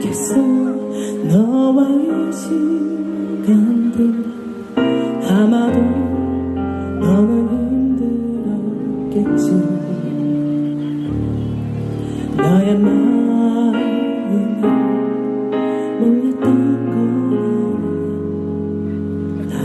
행복했어 너와의 시간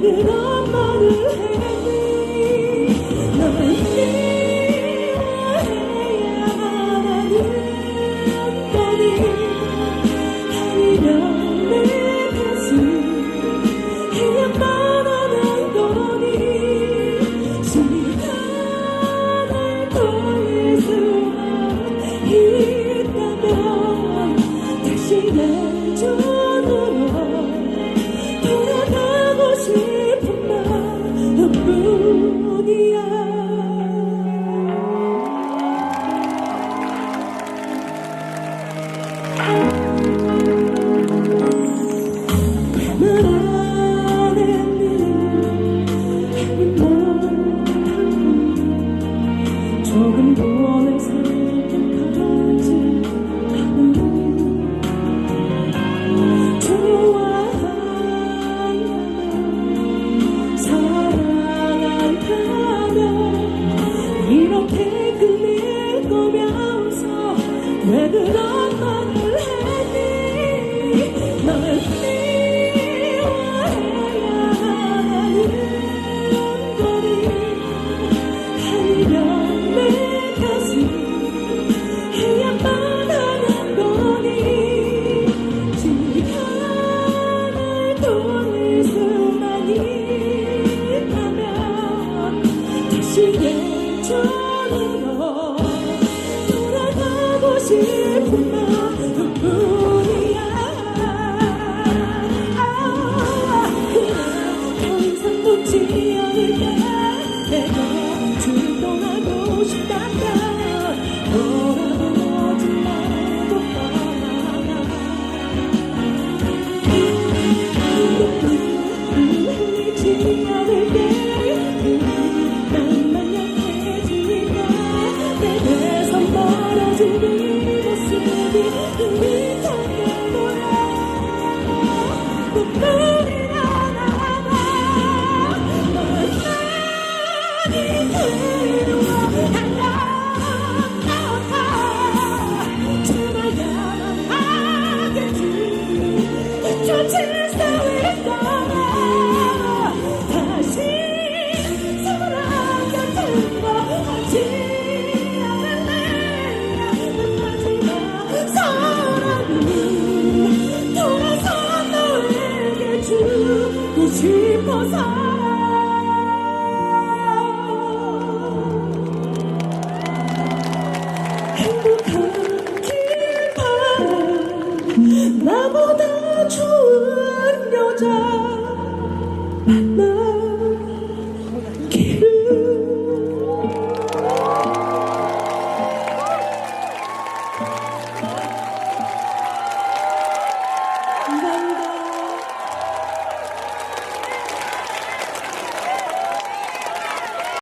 그런 말을 했니 널 이해해야만 하는 거니. 지게 전해요 돌아가고 싶은 마음뿐이야. 아, 그냥 더 이상 놓지 않을게 내가 주 떠나고 싶단다 행복.